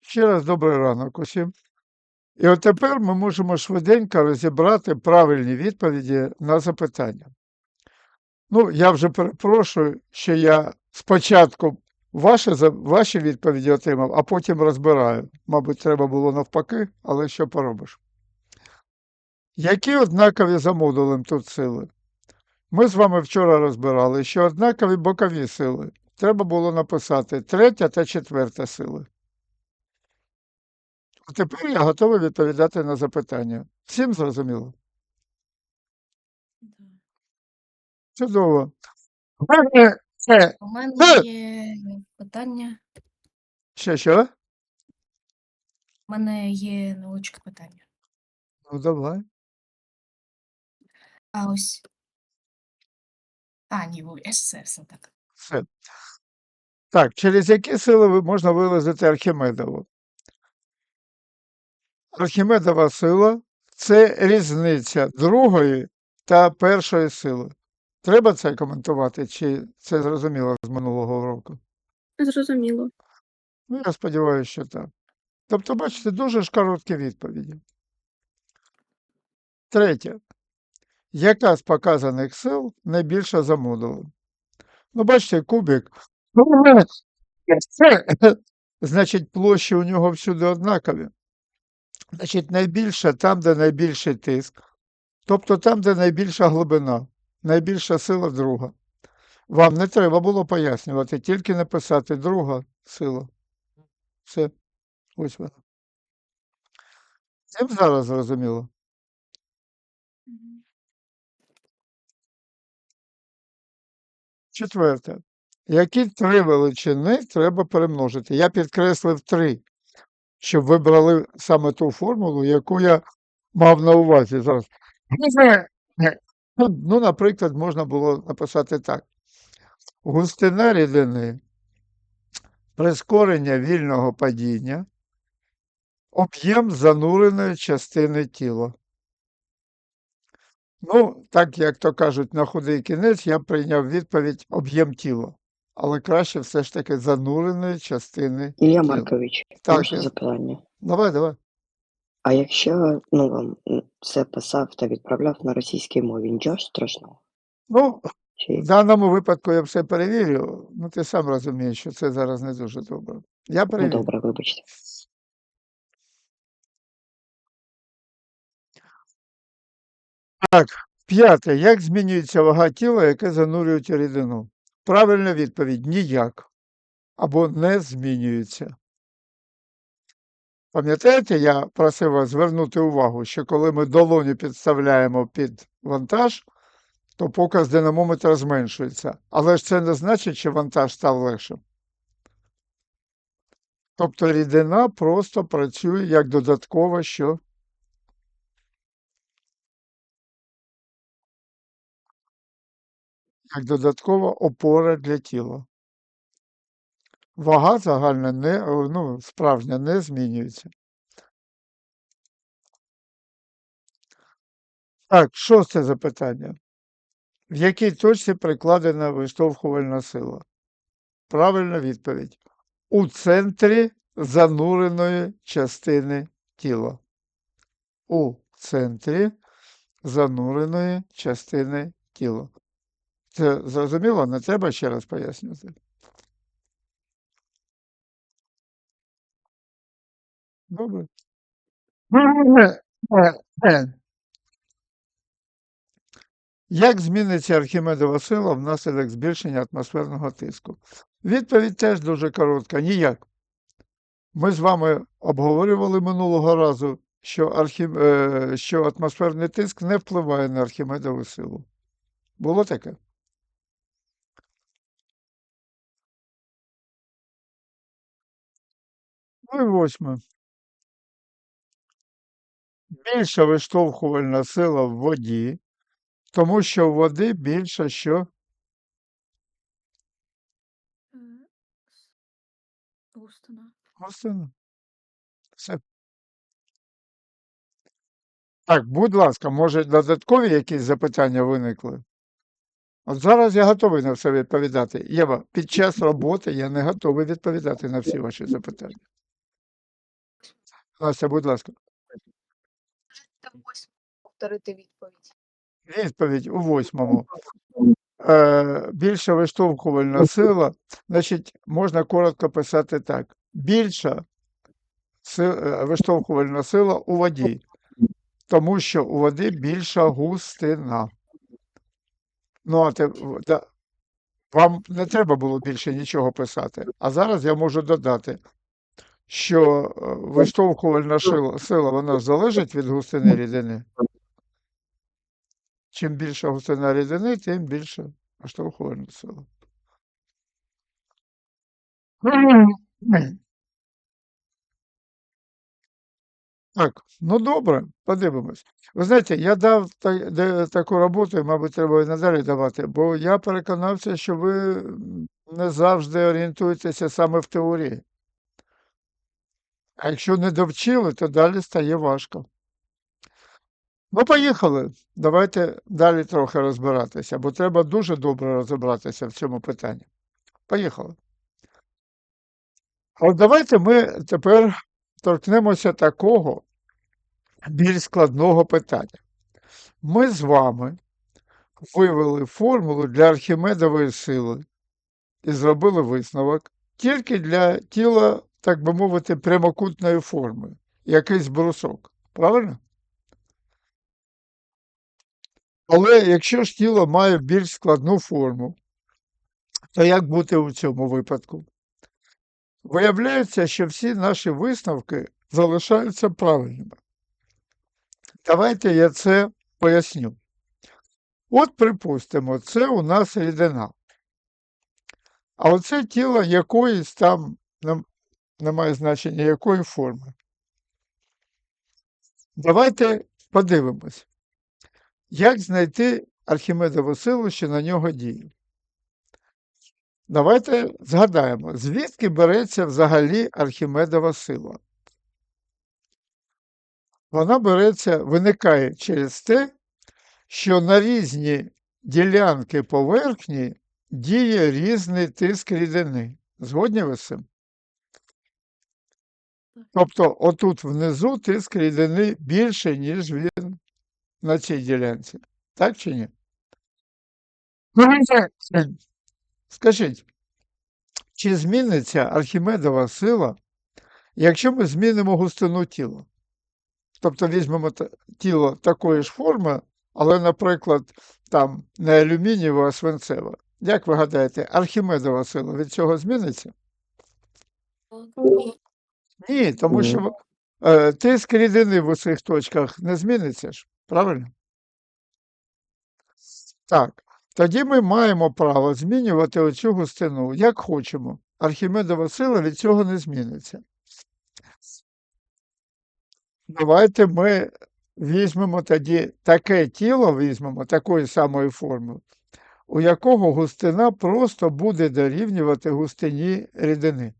Ще раз добрий ранок усім. І от тепер ми можемо швиденько розібрати правильні відповіді на запитання. Ну, я вже перепрошую, що я спочатку ваші, ваші відповіді отримав, а потім розбираю. Мабуть, треба було навпаки, але що поробиш. Які однакові за модулем тут сили? Ми з вами вчора розбирали, що однакові бокові сили. Треба було написати третя та четверта сили. А тепер я готовий відповідати на запитання. Всім зрозуміло? Чудово. У мене Е! є питання. Що, що? У мене є невеличке питання. Ну, давай. А ось. А, ні, все, все так. Все. Так, через які сили можна вилазити Архімедову? Архімедова сила це різниця другої та першої сили. Треба це коментувати, чи це зрозуміло з минулого року? Зрозуміло. Ну, я сподіваюся, що так. Тобто, бачите, дуже ж короткі відповіді. Третє. Яка з показаних сил найбільша за? Ну, бачите, кубик. Значить, площі у нього всюди однакові. Значить, найбільша там, де найбільший тиск. Тобто там, де найбільша глибина, найбільша сила друга. Вам не треба було пояснювати, тільки написати друга сила. Все. Ось вона. Всім зараз зрозуміло. Четверте. Які три величини треба перемножити? Я підкреслив три, щоб ви брали саме ту формулу, яку я мав на увазі зараз. Ну, наприклад, можна було написати так. Густина рідини, прискорення вільного падіння, об'єм зануреної частини тіла. Ну, так як то кажуть, на худий кінець я прийняв відповідь об'єм тіла. Але краще все ж таки зануреної частини Ілля тіла. Маркович, Так, я- запитання? Давай, давай. А якщо ну, вам це писав та відправляв на російській мові, нічого страшного? Ну, Чи в даному випадку я все перевірю. Ну, ти сам розумієш, що це зараз не дуже добре. Я ну, перевірю. добре, вибачте. Так, п'яте. Як змінюється вага тіла, яке занурюють рідину? Правильна відповідь ніяк. Або не змінюється. Пам'ятаєте, я просив вас звернути увагу, що коли ми долоню підставляємо під вантаж, то показ динамометра зменшується. Але ж це не значить, що вантаж став легшим. Тобто рідина просто працює як додаткова що? Як додаткова опора для тіла. Вага загальна не, ну, справжня не змінюється. Так, шосте запитання. В якій точці прикладена виштовхувальна сила? Правильна відповідь. У центрі зануреної частини тіла. У центрі зануреної частини тіла. Це зрозуміло? Не треба ще раз пояснювати. Добре. Як зміниться Архімедова сила внаслідок збільшення атмосферного тиску? Відповідь теж дуже коротка. Ніяк. Ми з вами обговорювали минулого разу, що, архім... е, що атмосферний тиск не впливає на Архімедову силу. Було таке? Ну і восьме. Більша виштовхувальна сила в воді, тому що в води більше що? Густина. Густина. Все. Так, будь ласка, може додаткові якісь запитання виникли? От зараз я готовий на все відповідати. Єва, під час роботи я не готовий відповідати на всі ваші запитання. Настя, будь ласка. Повторити відповідь. Відповідь у восьмому. Е, більша виштовхувальна сила, значить, можна коротко писати так. Більша си- е, виштовхувальна сила у воді, тому що у води більша густина. Ну, а те, да, вам не треба було більше нічого писати. А зараз я можу додати, що е, виштовхувальна сила вона залежить від густини рідини. Чим більша густина рідини, тим більше виштовхувальна сила. Так, ну добре, подивимось. Ви знаєте, я дав та- де- таку роботу, і, мабуть, треба і надалі давати, бо я переконався, що ви не завжди орієнтуєтеся саме в теорії. А якщо не довчили, то далі стає важко. Ну, поїхали. Давайте далі трохи розбиратися, бо треба дуже добре розібратися в цьому питанні. Поїхали. А от давайте ми тепер торкнемося такого більш складного питання. Ми з вами вивели формулу для Архімедової сили і зробили висновок тільки для тіла, так би мовити, прямокутної форми, якийсь брусок. Правильно? Але якщо ж тіло має більш складну форму, то як бути у цьому випадку? Виявляється, що всі наші висновки залишаються правильними. Давайте я це поясню. От, припустимо, це у нас рідина. А оце тіло якоїсь там, не- немає значення якої форми. Давайте подивимось, як знайти Архімедову силу, що на нього діє. Давайте згадаємо, звідки береться взагалі Архімедова сила. Вона береться, виникає через те, що на різні ділянки поверхні діє різний тиск рідини. Згодні ви з цим? Тобто, отут внизу тиск рідини більше, ніж він на цій ділянці. Так чи ні? Скажіть, чи зміниться Архімедова сила, якщо ми змінимо густину тіла? Тобто візьмемо тіло такої ж форми, але, наприклад, там не алюмінієва, а свинцева. Як ви гадаєте, Архімедова сила від цього зміниться? Ні, тому що е, тиск рідини в усіх точках не зміниться ж, правильно? Так, тоді ми маємо право змінювати оцю густину, як хочемо. Архімедова сила від цього не зміниться. Давайте ми візьмемо тоді таке тіло, візьмемо такої самої форми, у якого густина просто буде дорівнювати густині рідини.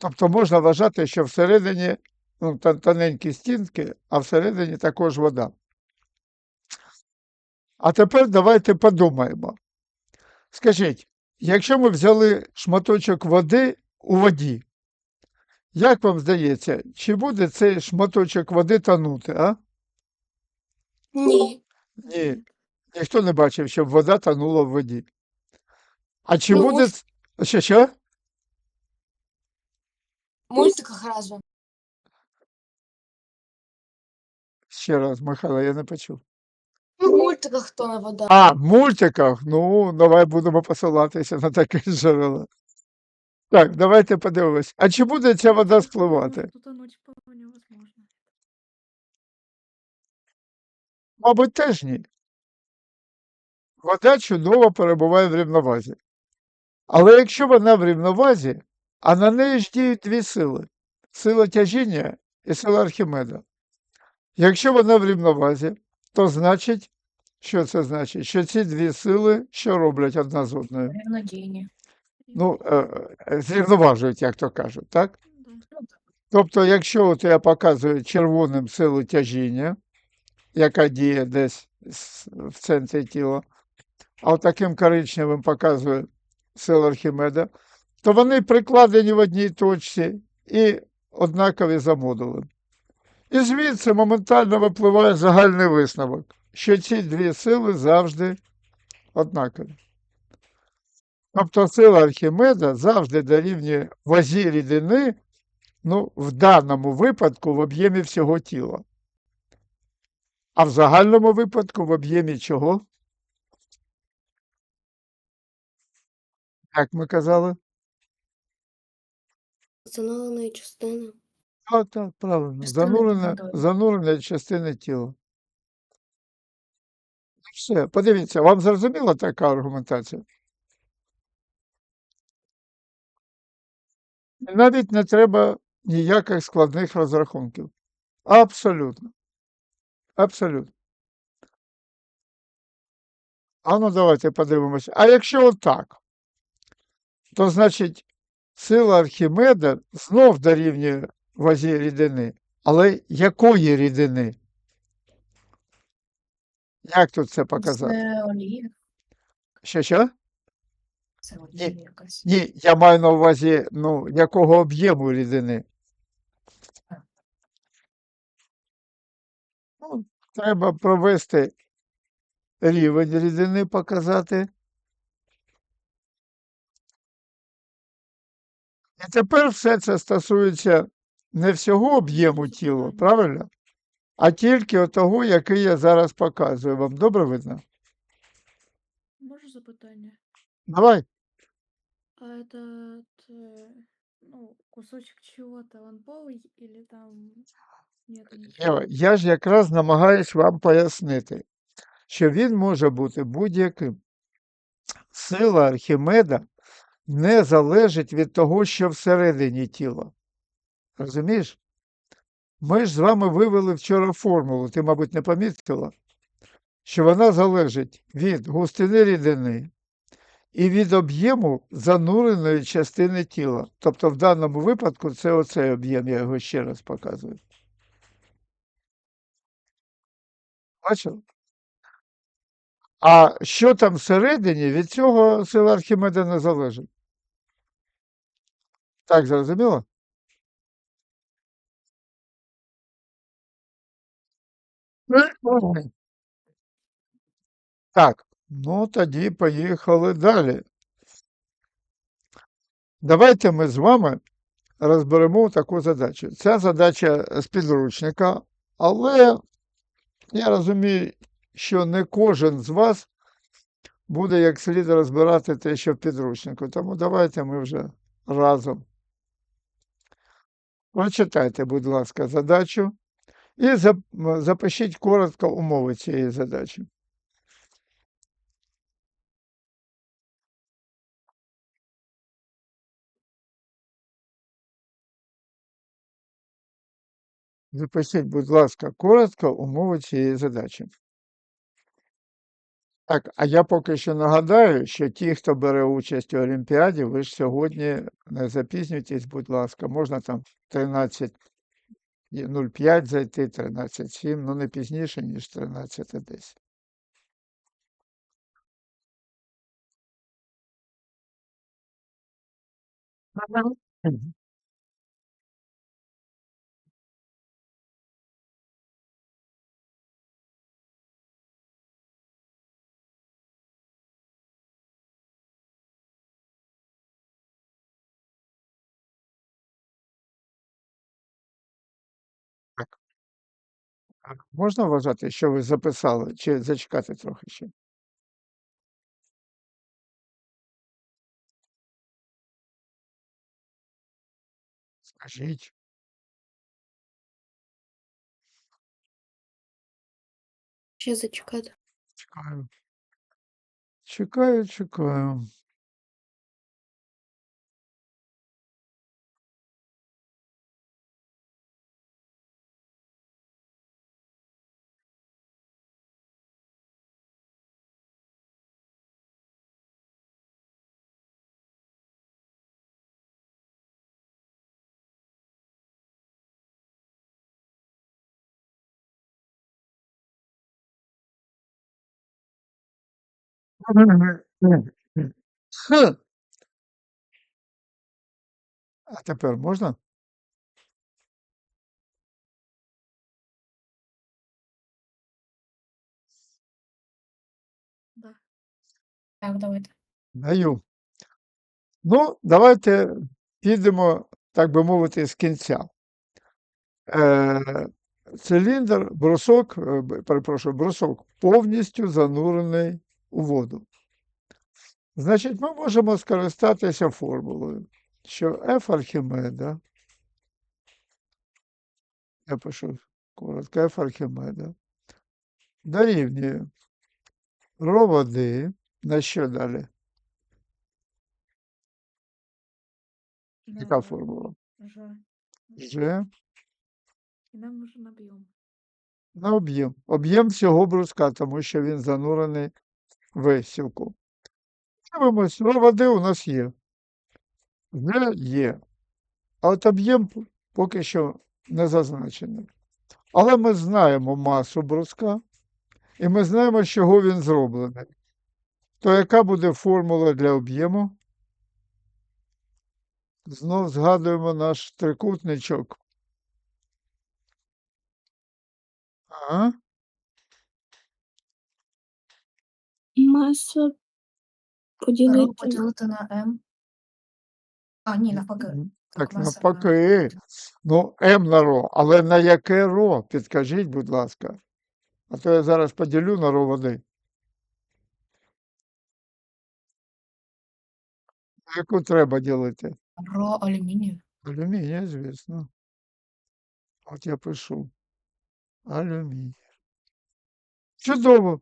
Тобто можна вважати, що всередині ну, тоненькі стінки, а всередині також вода. А тепер давайте подумаємо. Скажіть, якщо ми взяли шматочок води у воді, як вам здається, чи буде цей шматочок води тонути, а? Ні. Ні. Ніхто не бачив, щоб вода тонула в воді. А чи Ну, буде. Що, що? Мультиках разве? Ще раз, Михайло, я не почув. Ну, в мультиках то вода. А, в мультиках. Ну, давай будемо посилатися на таке джерело. Так, давайте подивимось. А чи буде ця вода спливати? Утонуть вполне возможно. Мабуть, теж ні. Вода чудово перебуває в рівновазі. Але якщо вона в рівновазі, а на неї ж діють дві сили сила тяжіння і сила Архімеда. Якщо вона в рівновазі, то значить, що це значить? Що ці дві сили що роблять одна з одною? Рівнодійні. Ну, е, е, зрівноважують, як то кажуть, так? Тобто, якщо от я показую червоним силу тяжіння, яка діє десь в центрі тіла, а от таким коричневим показую силу Архімеда, то вони прикладені в одній точці і однакові за модулем. І звідси моментально випливає загальний висновок, що ці дві сили завжди однакові. Тобто сила Архімеда завжди дорівнює вазі рідини, ну, в даному випадку в об'ємі всього тіла. А в загальному випадку в об'ємі чого? Як ми казали? Зануреної частини. Так, так, правильно. Частини Занурення, водою. занурення частини тіла. Ну, Все, подивіться, вам зрозуміла така аргументація? Навіть не треба ніяких складних розрахунків. Абсолютно. Абсолютно. А ну давайте подивимося. А якщо отак, то значить сила Архімеда знов дорівнює вазі рідини. Але якої рідини? Як тут це показати? Це олія. Що що? Це олія якась. Ні, я маю на увазі, ну, якого об'єму рідини. Ну, треба провести рівень рідини, показати. І тепер все це стосується не всього об'єму тіла, правильно? А тільки того, який я зараз показую. Вам добре видно? Можу запитання? Давай. А этот, э, ну, кусочек чего-то, он полый или там нет ничего? Єва, я ж якраз намагаюсь вам пояснити, що він може бути будь-яким. Сила Архімеда не залежить від того, що всередині тіла. Розумієш? Ми ж з вами вивели вчора формулу, ти, мабуть, не помітила, що вона залежить від густини рідини і від об'єму зануреної частини тіла. Тобто в даному випадку це оцей об'єм, я його ще раз показую. Бачив? А що там всередині, від цього сила Архімеда не залежить. Так, зрозуміло? Так, ну тоді поїхали далі. Давайте ми з вами розберемо таку задачу. Ця задача з підручника, але я розумію, що не кожен з вас буде як слід розбирати те, що в підручнику. Тому давайте ми вже разом. Прочитайте, будь ласка, задачу і запишіть коротко умови цієї задачі. Запишіть, будь ласка, коротко умови цієї задачі. Так, а я поки що нагадаю, що ті, хто бере участь у Олімпіаді, ви ж сьогодні не запізнюйтесь, будь ласка, можна там 13.05 зайти, 13.07, ну не пізніше, ніж 13.10. Мгм. Так, можна вважати, що ви записали, чи зачекати трохи ще? Скажіть. Ще зачекати. Чекаю. Чекаю, чекаю. Х. А тепер можна? Так, давайте. Даю. Ну, давайте підемо, так би мовити, з кінця. Е, Циліндр, брусок, е, перепрошую, брусок повністю занурений у воду. Значить, ми можемо скористатися формулою, що F Архімеда, я пишу коротко, F Архімеда, дорівнює ро води, на що далі? Яка формула? Ж. G І нам нужен об'єм. на об'єм. Об'єм всього бруска, тому що він занурений в сілку. Дивимось, ну, води у нас є. Вже є. А от об'єм поки що не зазначений. Але ми знаємо масу бруска, і ми знаємо, з чого він зроблений. То яка буде формула для об'єму? Знов згадуємо наш трикутничок. А? Маса Ро поділити. поділити на М. А, ні, навпаки. Так, Так, маса на навпаки. Ну, М на ро. Але на яке ро? Підкажіть, будь ласка. А то я зараз поділю на ро води. На Яку треба ділити? Ро алюмінію. Алюмінія, звісно. От я пишу. Алюміній. Чудово.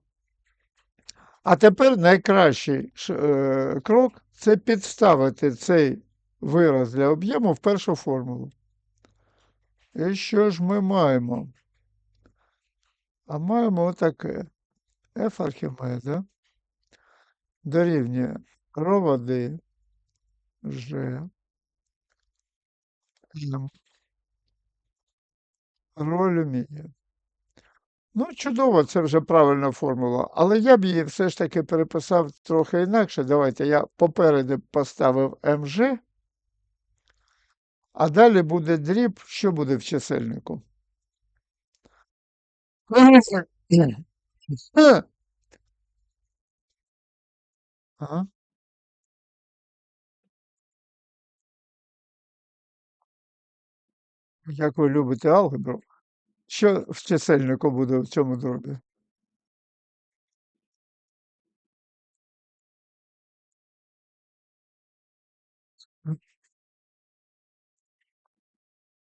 А тепер найкращий е, крок це підставити цей вираз для об'єму в першу формулу. І що ж ми маємо? А маємо отаке. F Архімеда дорівнює ро води G М ро алюмінію. Ну, чудово, це вже правильна формула. Але я б її все ж таки переписав трохи інакше. Давайте я попереду поставив МЖ, а далі буде дріб, що буде в чисельнику. Як ви любите алгебру? Що в чисельнику буде в цьому дробі?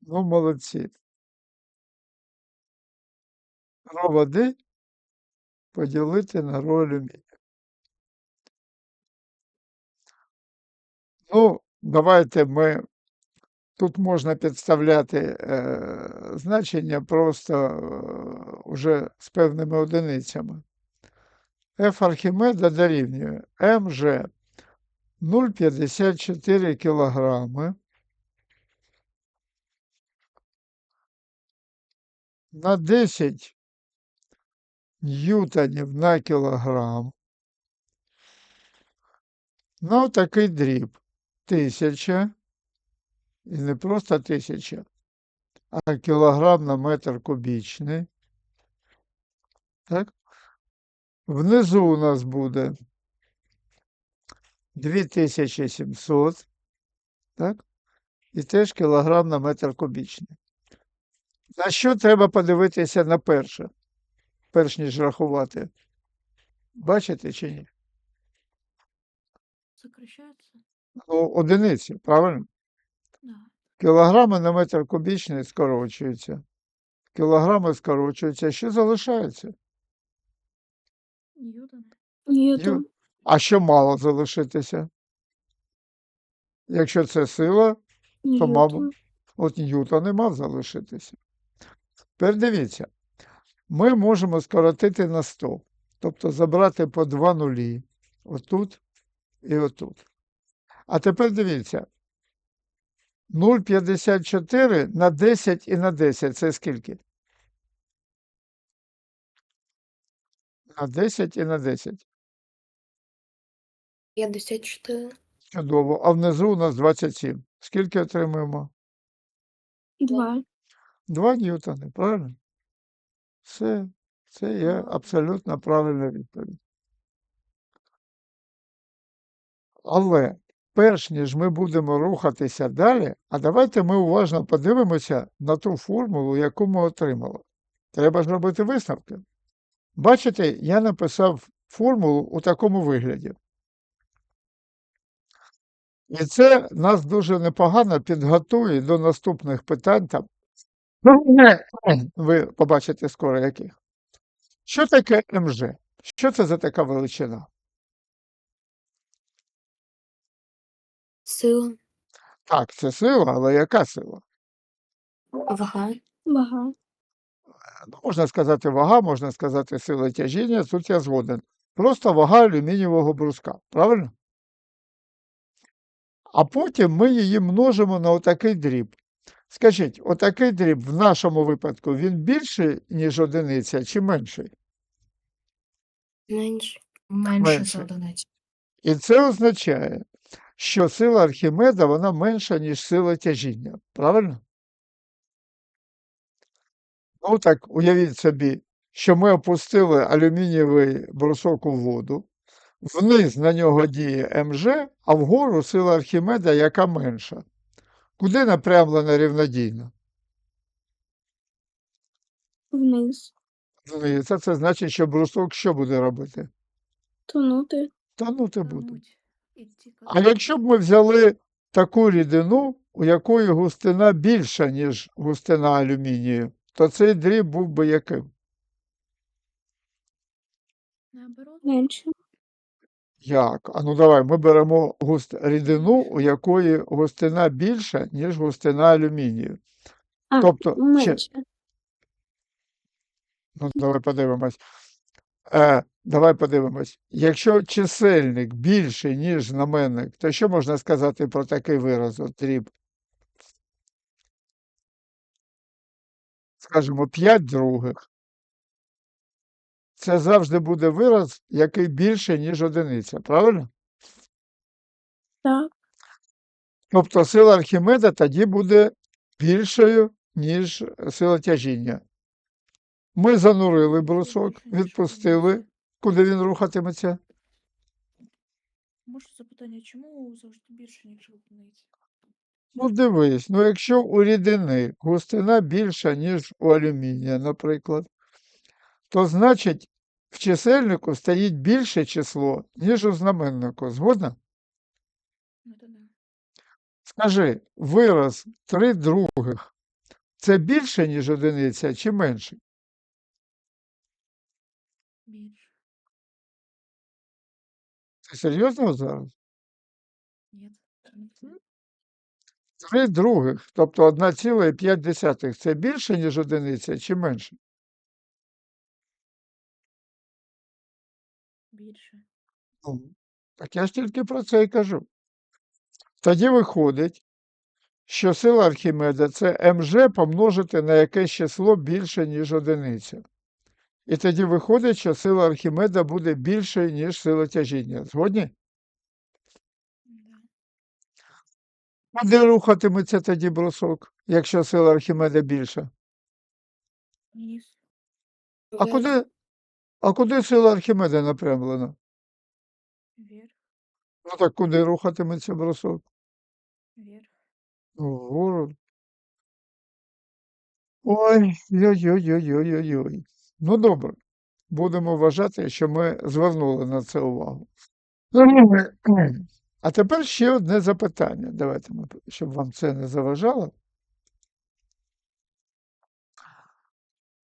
Ну, молодці. Ро води поділити на ро алюмінію. Ну, давайте ми. Тут можна підставляти е, значення просто е, уже з певними одиницями. F Архімеда дорівнює МЖ 0,54 кілограми на 10 ньютонів на кілограм. Ну, такий дріб. Тисяча. І не просто тисяча, а кілограм на метр кубічний. Так? Внизу у нас буде 2700. Так? І теж кілограм на метр кубічний. На що треба подивитися на перше, перш ніж рахувати? Бачите чи ні? Сокращається? Ну, одиниці, правильно? Кілограми на метр кубічний скорочуються. Кілограми скорочуються. Що залишається? Ньютон. Ньютон. А що мало залишитися? Якщо це сила, то, мабуть, от Ньютон і мав залишитися. Тепер дивіться, ми можемо скоротити на 100, тобто забрати по два нулі отут і отут. А тепер дивіться, 0,54 на 10 і на 10 це скільки? На 10 і на 10. 54. Чудово. А внизу у нас 27. Скільки отримуємо? 2. 2 ньютони, правильно? Все, це є абсолютно правильна відповідь. Але перш ніж ми будемо рухатися далі, а давайте ми уважно подивимося на ту формулу, яку ми отримали. Треба ж робити висновки. Бачите, я написав формулу у такому вигляді. І це нас дуже непогано підготує до наступних питань. Там. Ви побачите скоро яких. Що таке МЖ? Що це за така величина? Сила. Так, це сила, але яка сила? Вага. Вага. Ну, можна сказати вага, можна сказати сила тяжіння, тут я згоден. Просто вага алюмінієвого бруска, правильно? А потім ми її множимо на отакий дріб. Скажіть, отакий дріб в нашому випадку він більший, ніж одиниця, чи менший? Менше. Менше Менше. за одиницю. І це означає, що сила Архімеда вона менша, ніж сила тяжіння. Правильно? Ну так, уявіть собі, що ми опустили алюмінієвий брусок у воду, вниз на нього діє МЖ, а вгору сила Архімеда, яка менша. Куди напрямлена рівнодійно? Вниз. Вниз. А це значить, що брусок що буде робити? Тонути. Тонути буде. Тонуть. А якщо б ми взяли таку рідину, у якої густина більша, ніж густина алюмінію, то цей дріб був би яким? Менше. Як? А ну давай, ми беремо густ... рідину, у якої густина більша, ніж густина алюмінію. А, Тобто, менше. ну давай подивимось. Е, давай подивимось. Якщо чисельник більший, ніж знаменник, то що можна сказати про такий вираз, дріб? Скажімо, 5 других. Це завжди буде вираз, який більше, ніж одиниця, правильно? Так. Тобто сила Архімеда тоді буде більшою, ніж сила тяжіння. Ми занурили брусок, відпустили. Куди він рухатиметься? Може запитання, чому завжди більше, ніж одиниці? Ну, дивись, ну якщо у рідини густина більша, ніж у алюмінія, наприклад, то значить в чисельнику стоїть більше число, ніж у знаменнику. Згодна? Ну, то да. Скажи, вираз 3 других це більше, ніж одиниця, чи менше? Більше. Ти серйозно зараз? Ні. 3 других, тобто 1,5 це більше, ніж одиниця, чи менше? Більше. Ну, так я ж тільки про це і кажу. Тоді виходить, що сила Архімеда це МЖ помножити на якесь число більше, ніж одиниця. І тоді виходить, що сила Архімеда буде більше, ніж сила тяжіння. Згодні? Куди рухатиметься тоді брусок, якщо сила Архімеда більша? Вниз. А куди, а куди сила Архімеда напрямлена? Вверх. Ну так куди рухатиметься брусок? Вверх. Вгору. Ой, ой-ой-ой-ой-ой-ой. Ну добре, будемо вважати, що ми звернули на це увагу. А тепер ще одне запитання. Давайте, щоб вам це не заважало.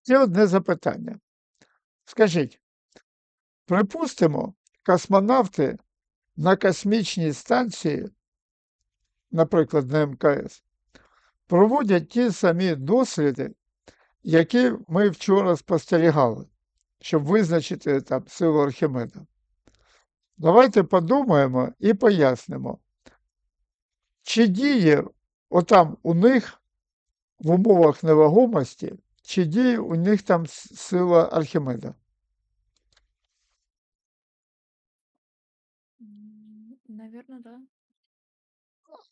Ще одне запитання. Скажіть, припустимо, космонавти на космічній станції, наприклад, на МКС, проводять ті самі досліди, які ми вчора спостерігали, щоб визначити там силу Архімеда. Давайте подумаємо і пояснимо, чи діє отам у них в умовах невагомості, чи діє у них там сила Архімеда. М, Наверно, да.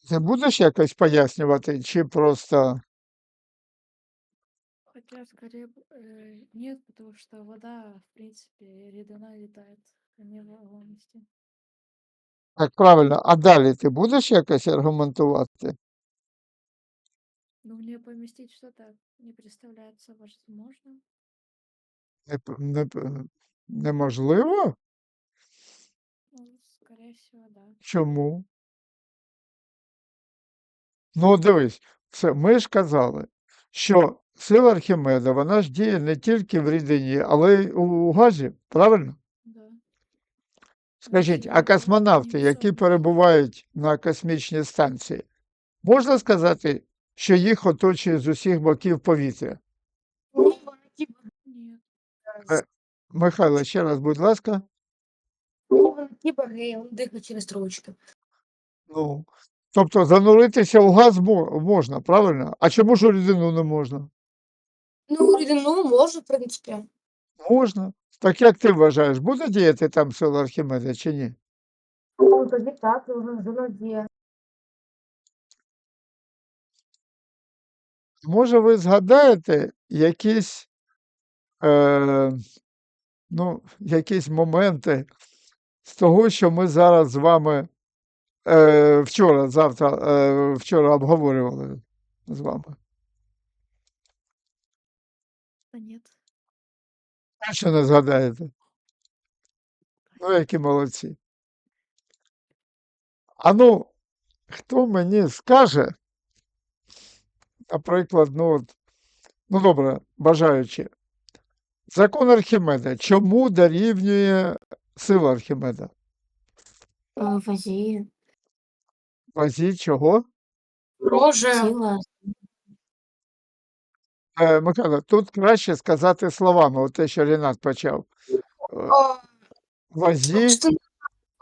Ти будеш якось пояснювати, чи просто Хотя, скорее, э, нет, потому что вода, в принципе, рідина летает, а не в вагомости. Так, правильно. А далі ти будеш якось аргументувати? Ну, не поместить что-то не представляется возможным. Не, п- не, п- неможливо? Ну, скорее всего, да. Чому? Ну, дивись, все, ми ж казали, що сила Архімеда, вона ж діє не тільки в рідині, але й у газі, правильно? Скажіть, а космонавти, які перебувають на космічній станції, можна сказати, що їх оточує з усіх боків повітря? Михайло, ще раз, будь ласка. Через. Ну, тобто зануритися в газ можна, правильно? А чому ж у людину не можна? Ну, рідину може, в принципі. Можна. Так як ти вважаєш, буде діяти там сила Архімеда чи ні? Ну, тоді так, воно діє. Може, ви згадаєте якісь, е, ну, якісь моменти з того, що ми зараз з вами е, вчора, завтра, е, вчора обговорювали з вами? Да нет. Що не згадаєте? Ну, які молодці. А ну, хто мені скаже, наприклад, ну, от, ну добре, бажаючи, закон Архімеда, чому дорівнює сила Архімеда? Е, Вазі, Вазі чого? Може, сила, Е, Михайло, тут краще сказати словами, от те, що Рінат почав. Е, Вазі, густина,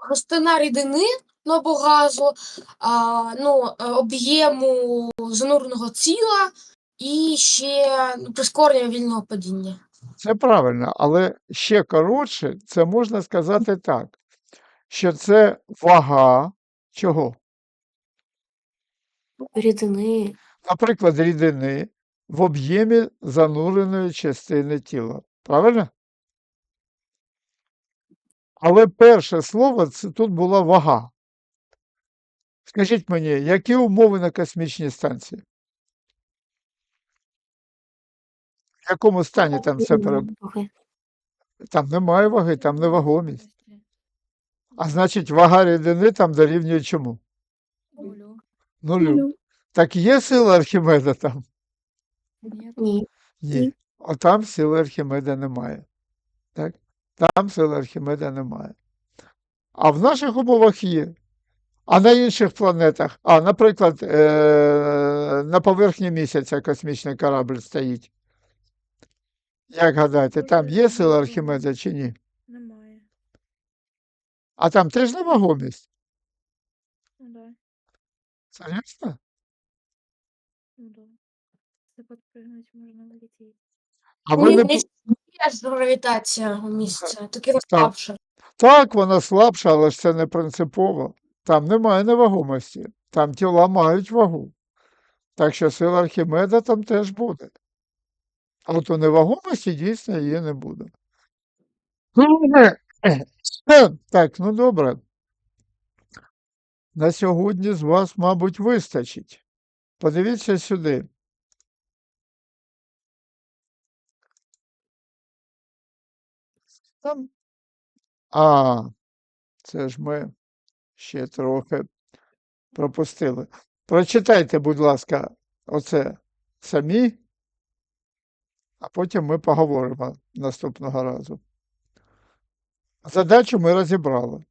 густина рідини ну, або газу, а, ну, е, об'єму зануреного тіла і ще ну, прискорення вільного падіння. це правильно, але ще коротше, це можна сказати так, що це вага чого? рідини, наприклад, рідини в об'ємі зануреної частини тіла. Правильно? Але перше слово це тут була вага. Скажіть мені, які умови на космічній станції? В якому стані там все перебуває? Там немає ваги, там Всё невагомість. А значить, вага рідини там дорівнює чому? Нулю. Нулю. Так є сила Архімеда там? Ні. Ні. А там сили Архімеда немає. Так? Там сили Архімеда немає. А в наших умовах є. А на інших планетах, а, наприклад, е- на поверхні місяця космічний корабль стоїть. Як гадаєте, там є сила Архімеда чи ні? Немає. А там теж невагомість. Ну да. Серйозно? Ну да. Если подпрыгнуть, можно улететь. А ви не... Є ж гравітація у місці, таке Так. розслабше. Так, вона слабша, але ж це не принципово. Там немає невагомості. Там тіла мають вагу. Так що сила Архімеда там теж буде. А от у невагомості дійсно її не буде. Так, ну добре. На сьогодні з вас, мабуть, вистачить. Подивіться сюди. Там. А, це ж ми ще трохи пропустили. Прочитайте, будь ласка, оце самі, а потім ми поговоримо наступного разу. Задачу ми розібрали.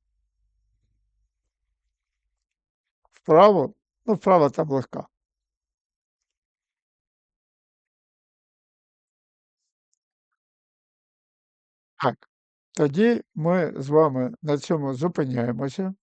Вправо, ну, вправо там легка. Так, тоді ми з вами на цьому зупиняємося.